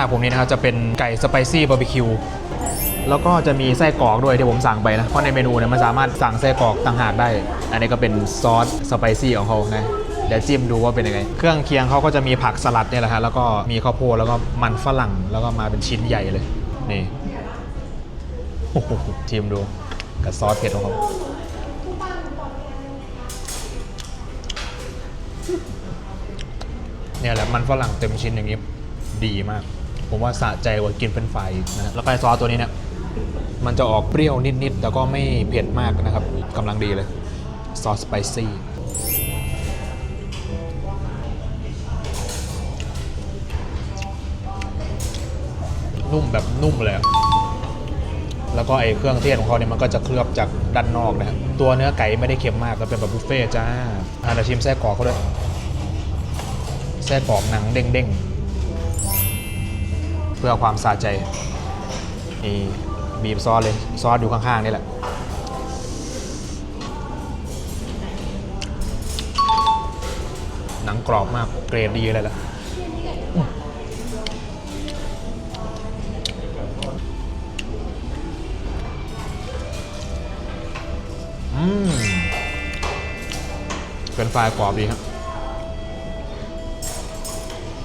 าผมนี่นะครับจะเป็นไก่สไปซี่บาร์บีคิวแล้วก็จะมีไส้กรอกด้วยที่ผมสั่งไปนะ เพราะในเมนูเนี่ยมันสามารถสั่งไส้กรอกต่างหากได้ อันนี้ก็เป็นซอสสไปซี่ของเขานะเดี๋ยวจิ้มดูว่าเป็นยังไง เครื่องเคียงเขาก็จะมีผักสลัดเนี่ยแหละฮะแล้วก็มีข้าวโพดแล้วก็มันฝรั่งแล้วก็มาเป็นชิ้นใหญ่เลย นี่โอ้โหจิ้มดูกับซอสเผ็ดของเขาเนี่ยแหละมันฝรั่งเต็มชิ้นอย่างนี้ดีมาก ผมว่าสะใจกว่ากินเป็นไฟรายนะแล้วก็ไอ้ซอสตัวนี้เนี่ยมันจะออกเปรี้ยวนิดๆแต่ก็ไม่เผ็ดมากนะครับกำลังดีเลยซอสสไปซี่นุ่มแบบนุ่มเลย แล้วก็ไอ้เครื่องเทศของเขาเนี่ยมันก็จะเคลือบจากด้านนอกนะครับตัวเนื้อไก่ไม่ได้เค็มมากก็เป็นแบบบุฟเฟ่จ้าอะเดี๋ยวชิมไส้กรอกเขาด้วยไส้กรอกหนังเด้งๆ เพื่อความสะใจนี่บีบซอสเลยซอสอยู่ข้างๆนี่แหละหนังกรอบมากเกรดดีเลยแหละอืมเป็นไฟรายกรอบดีครับ